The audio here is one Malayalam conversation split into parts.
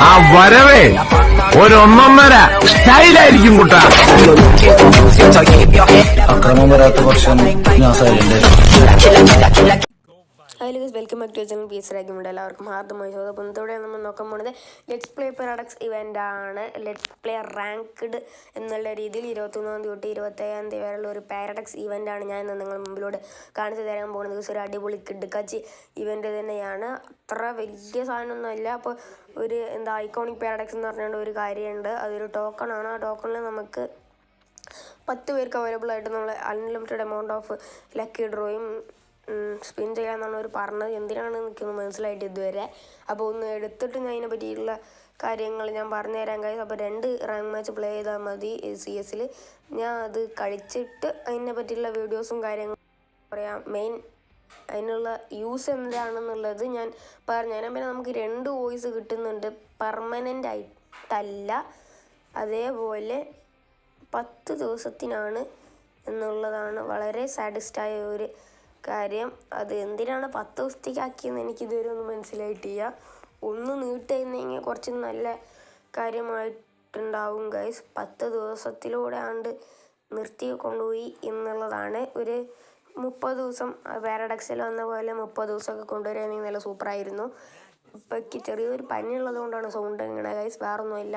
ആ വരവേ ഒരൊന്നൊന്നര സ്റ്റൈലായിരിക്കും കുട്ടാ. അക്രമം വരാത്ത പക്ഷം hello lease welcome back to channel P S രാജ്യമുണ്ട് എല്ലാവർക്കും ഹാർദമായി സ്വാഗതം. അപ്പം ഇതോടെ നമ്മൾ നോക്കാൻ പോകുന്നത് ലെറ്റ്സ് പ്ലേ പ്രൊഡക്ട്സ് ഇവന്റ് ആണ്. ലെറ്റ്സ് പ്ലേ റാങ്ക്ഡ് എന്നുള്ള രീതിയിൽ ഇരുപത്തൊന്നാം തീയതി തൊട്ട് ഇരുപത്തേഴാം തീയതി വരെയുള്ള ഒരു പാരഡക്സ് ഇവന്റ് ആണ് ഞാൻ ഇന്ന് നിങ്ങൾ മുമ്പിലൂടെ കാണിച്ചു തരാൻ പോകുന്നത്. ദിവസം ഒരു അടിപൊളി കിടുക്കാച്ചി ഇവന്റ് തന്നെയാണ്. അത്ര വലിയ സാധനമൊന്നുമല്ല. അപ്പോൾ ഒരു എന്താ ഐക്കോണിക് പാരഡക്സ് എന്ന് പറഞ്ഞുകൊണ്ട് ഒരു കാര്യമുണ്ട്. അതൊരു ടോക്കൺ ആണ്. ആ ടോക്കണിൽ നമുക്ക് പത്ത് പേർക്ക് അവൈലബിൾ ആയിട്ട് നമ്മൾ അൺലിമിറ്റഡ് എമൗണ്ട് ഓഫ് ലക്കി ഡ്രോയും സ്പിൻ ചെയ്യാമെന്നാണ് അവർ പറഞ്ഞത്. എന്തിനാണ് എനിക്കൊന്നും മനസ്സിലായിട്ട് ഇതുവരെ? അപ്പോൾ ഒന്ന് എടുത്തിട്ട് ഞാൻ അതിനെ പറ്റിയിട്ടുള്ള കാര്യങ്ങൾ ഞാൻ പറഞ്ഞുതരാൻ കഴിയും അപ്പോൾ രണ്ട് റാങ്ക് മാച്ച് പ്ലേ ചെയ്താൽ മതി സി എസിൽ ഞാൻ അത് കളിച്ചിട്ട് അതിനെ പറ്റിയുള്ള വീഡിയോസും കാര്യങ്ങളും പറയാം. മെയിൻ അതിനുള്ള യൂസ് എന്താണെന്നുള്ളത് ഞാൻ പറഞ്ഞു തരാം. പിന്നെ നമുക്ക് രണ്ട് വോയിസ് കിട്ടുന്നുണ്ട്. പെർമനന്റ് ആയിട്ടല്ല. അതേപോലെ പത്ത് ദിവസത്തിനാണ് എന്നുള്ളതാണ് വളരെ സാറ്റിസ്ഫായ ഒരു കാര്യം അത് എന്തിനാണ് പത്ത് ദിവസത്തേക്ക് ആക്കിയെന്ന് എനിക്ക് ഇതുവരെ ഒന്നും മനസ്സിലായിട്ടില്ല. ഒന്ന് നീട്ടുകഴിഞ്ഞെങ്കിൽ കുറച്ച് നല്ല കാര്യമായിട്ടുണ്ടാവും ഗൈസ് പത്ത് ദിവസത്തിലൂടെ ആണ്ട് നിർത്തി കൊണ്ടുപോയി എന്നുള്ളതാണ് ഒരു മുപ്പത് ദിവസം പാരഡക്സിൽ വന്ന പോലെ മുപ്പത് ദിവസമൊക്കെ കൊണ്ടുവരികയാണെങ്കിൽ നല്ല സൂപ്പറായിരുന്നു. ഇപ്പം ചെറിയൊരു പനിയുള്ളത് കൊണ്ടാണ് സൗണ്ട് ഇങ്ങനെ ഗൈസ് വേറൊന്നുമില്ല.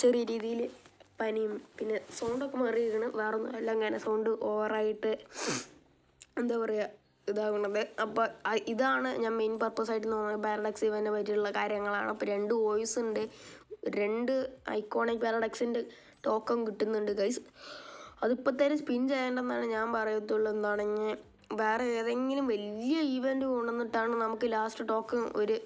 ചെറിയ രീതിയിൽ പനിയും പിന്നെ സൗണ്ടൊക്കെ മാറിയിരിക്കണം. വേറൊന്നും അല്ല അങ്ങനെ സൗണ്ട് ഓവറായിട്ട് എന്താ പറയുക ഇതാകുന്നത് അപ്പോൾ ഇതാണ് ഞാൻ മെയിൻ പർപ്പസ് ആയിട്ട് തോന്നുന്നത്. പാരഡക്സ് ഇവനെ പറ്റിയുള്ള കാര്യങ്ങളാണ്. അപ്പോൾ രണ്ട് വോയിസ് ഉണ്ട്. രണ്ട് ഐക്കോണിക് പാരഡക്സിന്റെ ടോക്കൺ കിട്ടുന്നുണ്ട് ഗൈസ് അതിപ്പോൾ സ്പിൻ ചെയ്യേണ്ടെന്നാണ് ഞാൻ പറയത്തുള്ളൂ. എന്താണെങ്കിൽ വേറെ ഏതെങ്കിലും വലിയ ഈവന്റ് കൊണ്ടുവന്നിട്ടാണ് നമുക്ക് ലാസ്റ്റ് ടോക്കൺ ഒരു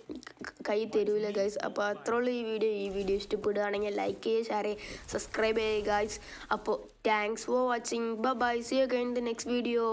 കൈ തരൂല ഗൈസ് അപ്പോൾ അത്രയുള്ള ഈ വീഡിയോ ഈ വീഡിയോ ഇഷ്ടപ്പെടുകയാണെങ്കിൽ ലൈക്ക് ചെയ്യുക ഷെയർ ചെയ്യുക സബ്സ്ക്രൈബ് ചെയ്യുക ഗൈസ് അപ്പോൾ thanks for watching bye see you again the next video